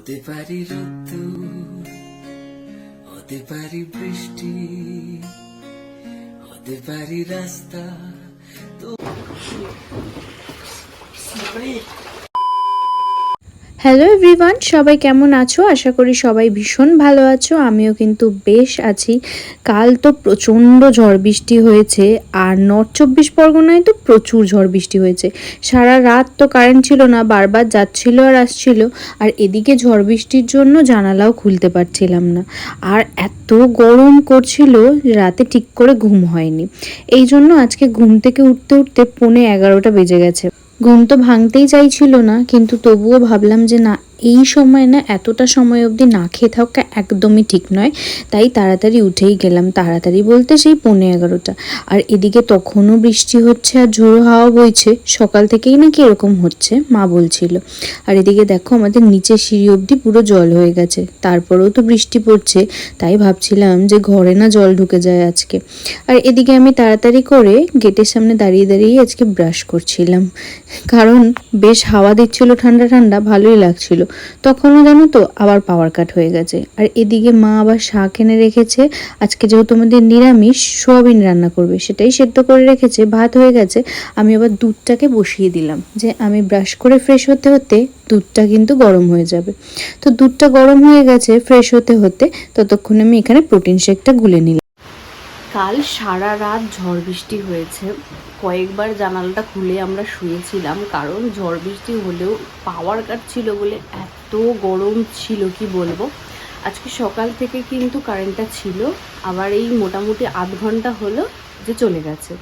হতে পারি ঋতু হতে পারি বৃষ্টি হতে পারি রাস্তা তো হ্যালো এভরিওয়ান সবাই কেমন আছো? আশা করি সবাই ভীষণ ভালো আছো। আমিও কিন্তু বেশ আছি। কাল তো প্রচণ্ড ঝড় বৃষ্টি হয়েছে, আর নর্থ চব্বিশ পরগনায় তো প্রচুর ঝড় বৃষ্টি হয়েছে। সারা রাত তো কারেন্ট ছিল না, বারবার যাচ্ছিল আর আসছিল, আর এদিকে ঝড় বৃষ্টির জন্য জানালাও খুলতে পারছিলাম না। আর এত গরম করছিল, রাতে ঠিক করে ঘুম হয়নি। এই জন্য আজকে ঘুম থেকে উঠতে উঠতে পৌনে এগারোটা বেজে গেছে। ঘুম তো ভাঙতেই চাইছিল না কিন্তু তবুও ভাবলাম যে না এই সময় না এতটা সময় অবধি না খেয়ে থাকা একদমই ঠিক নয়। তাই তাড়াতাড়ি উঠেই গেলাম। তাড়াতাড়ি বলতে সেই পৌনে এগারোটা। আর এদিকে তখনও বৃষ্টি হচ্ছে আর ঝোড়ো হাওয়া বইছে। সকাল থেকেই নাকি এরকম হচ্ছে, মা বলছিল। আর এদিকে দেখো আমাদের নিচে সিঁড়ি অবধি পুরো জল হয়ে গেছে। তারপরেও তো বৃষ্টি পড়ছে। তাই ভাবছিলাম যে ঘরে না জল ঢুকে যায় আজকে। আর এদিকে আমি তাড়াতাড়ি করে গেটের সামনে দাঁড়িয়ে দাঁড়িয়ে আজকে ব্রাশ করছিলাম। কারণ বেশ হাওয়া দিচ্ছিল ঠান্ডা ঠান্ডা, ভালোই লাগছিল। তখনও জানো তো আবার পাওয়ার কাট হয়ে গেছে। আর এদিকে মা আবার শাক এনে রেখেছে। আজকে যেহেতু আমাদের নিরামিষ, সোয়াবিন রান্না করবে, সেটাই সেদ্ধ করে রেখেছে, ভাত হয়ে গেছে। আমি আবার দুধটাকে বসিয়ে দিলাম, যে আমি ব্রাশ করে ফ্রেশ হতে হতে দুধটা কিন্তু গরম হয়ে যাবে। তো দুধটা গরম হয়ে গেছে ফ্রেশ হতে হতে ততক্ষণে আমি এখানে প্রোটিন শেকটা গুলে নিলাম। কাল সারা রাত ঝড় বৃষ্টি হয়েছে। কয়েকবার জানালাটা খুলে আমরা শুয়েছিলাম, কারণ ঝড় বৃষ্টি হলেও পাওয়ার কাট ছিল বলে এত গরম ছিল, কি বলব? আজকে সকাল থেকে কিন্তু কারেন্টটা ছিল, আবার এই মোটামুটি আধ ঘণ্টা হলো যে চলে গেছে।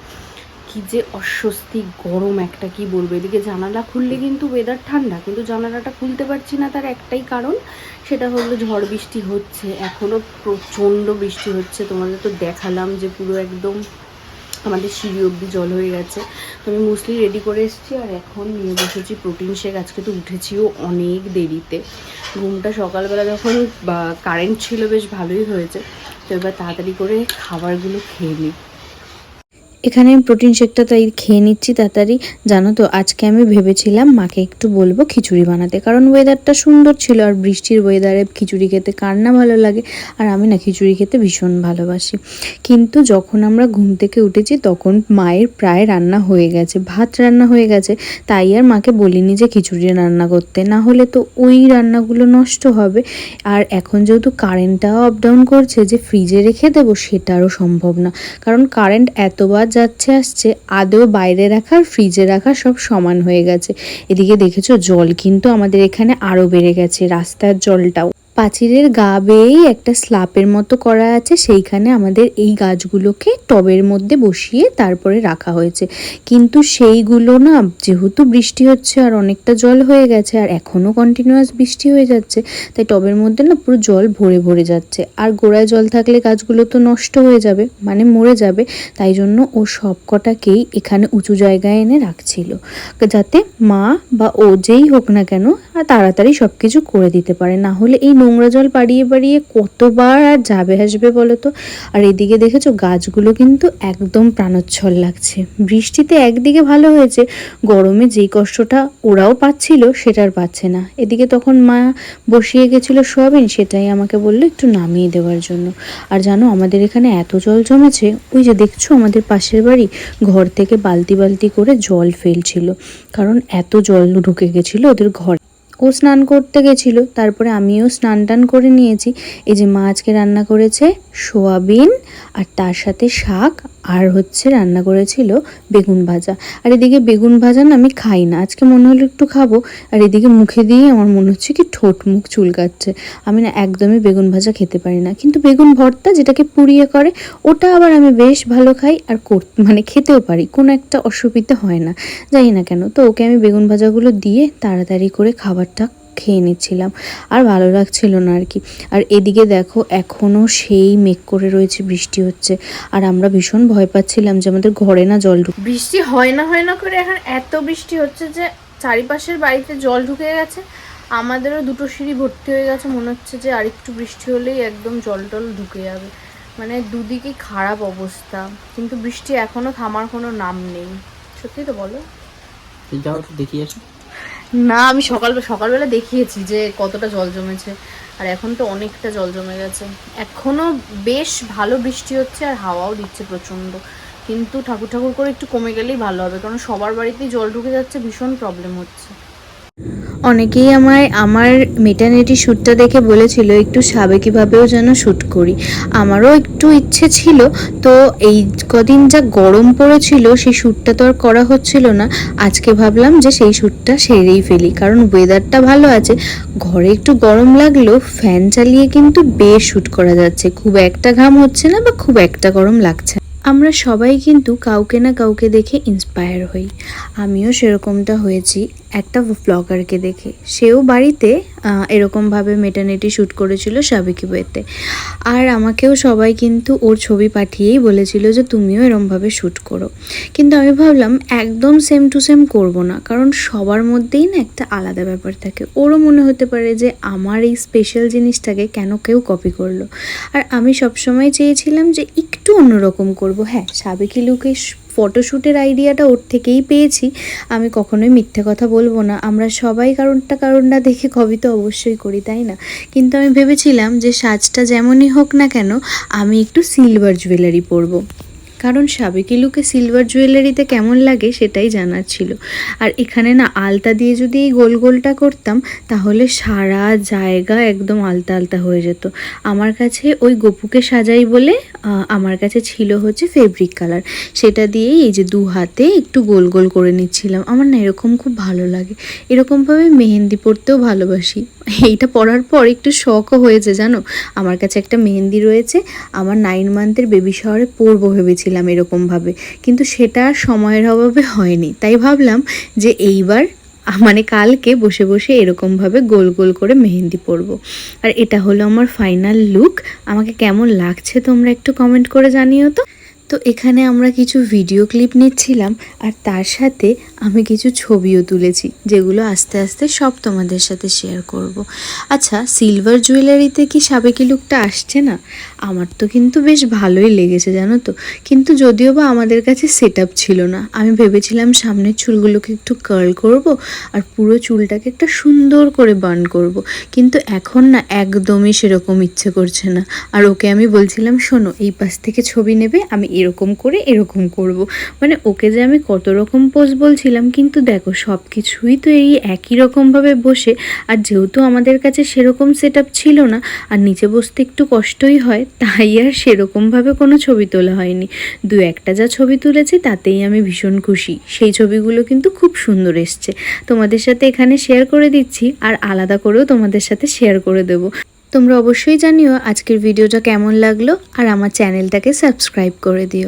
কি যে অস্বস্তি, গরম একটা কি বলব? এদিকে জানালা খুললে কিন্তু ওয়েদার ঠান্ডা, কিন্তু জানালাটা খুলতে পারছি না তার একটাই কারণ, সেটা হলো ঝড় বৃষ্টি হচ্ছে। এখনও প্রচণ্ড বৃষ্টি হচ্ছে। তোমাদের তো দেখালাম যে পুরো একদম আমাদের সিঁড়ি অবধি জল হয়ে গেছে। তো আমি মুসলি রেডি করে এসেছি আর এখন নিয়ে বসেছি প্রোটিন শেক। আজকে তো উঠেছিও অনেক দেরিতে। ঘুমটা সকালবেলা যখন কারেন্ট ছিল বেশ ভালোই হয়েছে। তো এবার তাড়াতাড়ি করে খাবারগুলো খেয়ে নিই। এখানে আমি প্রোটিন শেকটা তাই খেয়ে নিচ্ছি তাড়াতাড়ি, জানো তো? আজকে আমি ভেবেছিলাম মাকে একটু বলব খিচুড়ি বানাতে, কারণ ওয়েদারটা সুন্দর ছিল আর বৃষ্টির ওয়েদারে খিচুড়ি খেতে কার না ভালো লাগে, আর আমি না খিচুড়ি খেতে ভীষণ ভালোবাসি। কিন্তু যখন আমরা ঘুম থেকে উঠেছি তখন মায়ের প্রায় রান্না হয়ে গেছে, ভাত রান্না হয়ে গেছে, তাই আর মাকে বলিনি যে খিচুড়ি রান্না করতে, না হলে তো ওই রান্নাগুলো নষ্ট হবে। আর এখন যেহেতু কারেন্টটাও আপ ডাউন করছে, যে ফ্রিজে রেখে দেবো সেটারও সম্ভব না, কারণ কারেন্ট এতবার যাচ্ছে, আসছে, আদৌ বাইরে রাখা ফ্রিজে রাখা সব সমান হয়ে গেছে। এদিকে দেখেছ, জল কিন্তু আমাদের এখানে আরও বেড়ে গেছে, রাস্তার জলটাও। পাঁচিরের গা বেয়েই একটা স্লাপের মতো করা আছে। সেইখানে আমাদের এই গাছগুলোকে টবের মধ্যে বসিয়ে তারপরে রাখা হয়েছে। কিন্তু সেইগুলো না, যেহেতু বৃষ্টি হচ্ছে আর অনেকটা জল হয়ে গেছে, আর এখনও কন্টিনিউয়াস বৃষ্টি হয়ে যাচ্ছে, তাই টবের মধ্যে না পুরো জল ভরে ভরে যাচ্ছে। আর গোড়ায় জল থাকলে গাছগুলো তো নষ্ট হয়ে যাবে মানে মরে যাবে। তাই জন্য ও সব কটাকেই এখানে উঁচু জায়গায় এনে রাখছিল। যাতে মা বা ও যেই হোক না কেন, আর তাড়াতাড়ি সব কিছু করে দিতে পারে। না হলে এই নোংরা জল পাড়িয়ে পাড়িয়ে কতবার আর যাবে আসবে বলো তো আর এদিকে দেখেছ, গাছগুলো কিন্তু একদম প্রাণোচ্ছল লাগছে। বৃষ্টিতে একদিকে ভালো হয়েছে, গরমে যেই কষ্টটা ওরাও পাচ্ছিল সেটা আর পাচ্ছে না। এদিকে তখন মা বসিয়ে গেছিল সোয়াবিন, সেটাই আমাকে বলল একটু নামিয়ে দেওয়ার জন্য। আর জানো, আমাদের এখানে এত জল জমেছে, ওই যে দেখছ আমাদের পাশের বাড়ি ঘর থেকে বালতি বালতি করে জল ফেলছিল। কারণ এত জল ঢুকে গেছিল ওদের ঘর ও স্নান করতে গেছিল, তারপরে আমিও স্নান টান করে নিয়েছি। এই যে মা আজকে রান্না করেছে সোয়াবিন আর তার সাথে শাক আর হচ্ছে রান্না করেছিল বেগুন ভাজা। আর এদিকে বেগুন ভাজা না আমি খাই না, আজকে মনে হলো একটু খাব। আর এদিকে মুখে দিয়ে আমার মনে হচ্ছে কি ঠোঁট মুখ চুলকাচ্ছে। আমি না একদমই বেগুন ভাজা খেতে পারি না, কিন্তু বেগুন ভর্তা যেটাকে পুড়িয়ে করে, ওটা আবার আমি বেশ ভালো খাই আর কর মানে খেতেও পারি, কোনো একটা অসুবিধা হয় না। জানি না কেন, তো ওকে আমি বেগুন ভাজাগুলো দিয়ে তাড়াতাড়ি করে খাবারটা খেয়ে নিচ্ছিলাম। আর ভালো লাগছিল না আর কি আর এদিকে দেখো এখনও সেই মেঘ করে রয়েছে বৃষ্টি হচ্ছে। আর আমরা ভীষণ ভয় পাচ্ছিলাম যে আমাদের ঘরে না জল ঢুক বৃষ্টি হয় না হয় না করে এখন এত বৃষ্টি হচ্ছে যে চারিপাশের বাড়িতে জল ঢুকে গেছে। আমাদেরও দুটো সিঁড়ি ভর্তি হয়ে গেছে মনে হচ্ছে যে আরেকটু বৃষ্টি হলেই একদম জল টল ঢুকে যাবে। মানে দুদিকে খারাপ অবস্থা। কিন্তু বৃষ্টি এখনও থামার কোনো নাম নেই। সত্যি তো বলো? যাও একটু দেখিয়ে আসো। না, আমি সকাল সকালবেলা দেখিয়েছি যে কতটা জল জমেছে। আর এখন তো অনেকটা জল জমে গেছে। এখনও বেশ ভালো বৃষ্টি হচ্ছে আর হাওয়াও দিচ্ছে প্রচণ্ড। কিন্তু ঠাকুর ঠাকুর করে একটু কমে গেলেই ভালো হবে, কারণ সবার বাড়িতেই জল ঢুকে যাচ্ছে, ভীষণ প্রবলেম হচ্ছে। অনেকেই আমায়, আমার মেটার্নিটি শ্যুটটা দেখে বলেছিল, একটু সাবেকিভাবেও যেন শ্যুট করি। আমারও একটু ইচ্ছে ছিল, তো এই কদিন যা গরম পড়েছিল, সেই শ্যুটটা তো আর করা হচ্ছিল না। আজকে ভাবলাম যে সেই শ্যুটটা সেরেই ফেলি, কারণ ওয়েদারটা ভালো আছে। ঘরে একটু গরম লাগল ফ্যান চালিয়ে কিন্তু বেশ শ্যুট করা যাচ্ছে। খুব একটা ঘাম হচ্ছে না বা খুব একটা গরম লাগছে। আমরা সবাই কিন্তু কাউকে না কাউকে দেখে ইন্সপায়ার হই। আমিও সেরকমটা হয়েছি, একটা ব্লগারকে দেখে। সেও বাড়িতে এরকমভাবে মেটার্নিটি শ্যুট করেছিল সাবেকি বইতে আর আমাকেও সবাই কিন্তু ওর ছবি পাঠিয়েই বলেছিল যে তুমিও এরমভাবে শ্যুট করো। কিন্তু আমি ভাবলাম, একদম সেম টু সেম করব না, কারণ সবার মধ্যেই না একটা আলাদা ব্যাপার থাকে। ওরও মনে হতে পারে যে আমার এই স্পেশাল জিনিসটাকে কেন কেউ কপি করল। আর আমি সবসময় চেয়েছিলাম যে একটু অন্যরকম করব। হ্যাঁ সাবেকি লুকে ফটোশ্যুটের আইডিয়াটা ওর থেকেই পেয়েছি। আমি কখনোই মিথ্যে কথা বলব না। আমরা সবাই কারণটা কারণটা দেখে কবি তো অবশ্যই করি, তাই না? কিন্তু আমি ভেবেছিলাম যে সাজটা যেমনই হোক না কেন, আমি একটু সিলভার জুয়েলারি পরবো। কারণ সাবেকি লুকে সিলভার জুয়েলারিতে কেমন লাগে সেটাই জানার ছিল। আর এখানে না আলতা দিয়ে যদি এই গোল গোলটা করতাম, তাহলে সারা জায়গা একদম আলতা আলতা হয়ে যেত। আমার কাছে ওই গপুকে সাজাই বলে আমার কাছে ছিল হচ্ছে ফেব্রিক কালার সেটা দিয়েই এই যে দু হাতে একটু গোল গোল করে নিচ্ছিলাম। আমার না এরকম খুব ভালো লাগে। এরকমভাবে মেহেন্দি পরতেও ভালোবাসি। এইটা পরার পর একটু শখও হয়েছে, জানো? আমার কাছে একটা মেহেন্দি রয়েছে, আমার নাইন মান্থের বেবি শাওয়ারে পরবো ভেবেছিলাম এরকমভাবে। কিন্তু সেটা সময়ের অভাবে হয়নি। তাই ভাবলাম যে এইবার মানে কালকে বসে বসে এরকমভাবে গোল গোল করে মেহেন্দি পরব। আর এটা হলো আমার ফাইনাল লুক আমাকে কেমন লাগছে তোমরা একটু কমেন্ট করে জানিও তো। তো এখানে আমরা কিছু ভিডিও ক্লিপ নিচ্ছিলাম। আর তার সাথে আমি কিছু ছবিও তুলেছি, যেগুলো আস্তে আস্তে সব তোমাদের সাথে শেয়ার করব। আচ্ছা সিলভার জুয়েলারিতে কি সাবেকি লুকটা আসছে না? আমার তো কিন্তু বেশ ভালোই লেগেছে, জানো তো। কিন্তু যদিও বা আমাদের কাছে সেট ছিল না, আমি ভেবেছিলাম সামনের চুলগুলোকে একটু কার্ল করব আর পুরো চুলটাকে একটা সুন্দর করে বার্ন করব। কিন্তু এখন না একদমই সেরকম ইচ্ছে করছে না। আর ওকে আমি বলছিলাম, শোনো, এই পাশ থেকে ছবি নেবে, আমি এরকম করে এরকম করব। মানে ওকে যে আমি কত রকম পোজ বলছিলাম কিন্তু দেখো সব কিছুই তো এই একই রকমভাবে বসে, আর যেহেতু আমাদের কাছে সেরকম সেট ছিল না, আর নিচে বসতে একটু কষ্টই হয়, তাই আর সেরকমভাবে কোনো ছবি তোলা হয়নি। দু একটা যা ছবি তুলেছি, তাতেই আমি ভীষণ খুশি। সেই ছবিগুলো কিন্তু খুব সুন্দর এসছে। তোমাদের সাথে এখানে শেয়ার করে দিচ্ছি, আর আলাদা করেও তোমাদের সাথে শেয়ার করে দেবো। তোমরা অবশ্যই জানিও আজকের ভিডিওটা কেমন লাগল, আর আমার চ্যানেলটাকে সাবস্ক্রাইব করে দিও।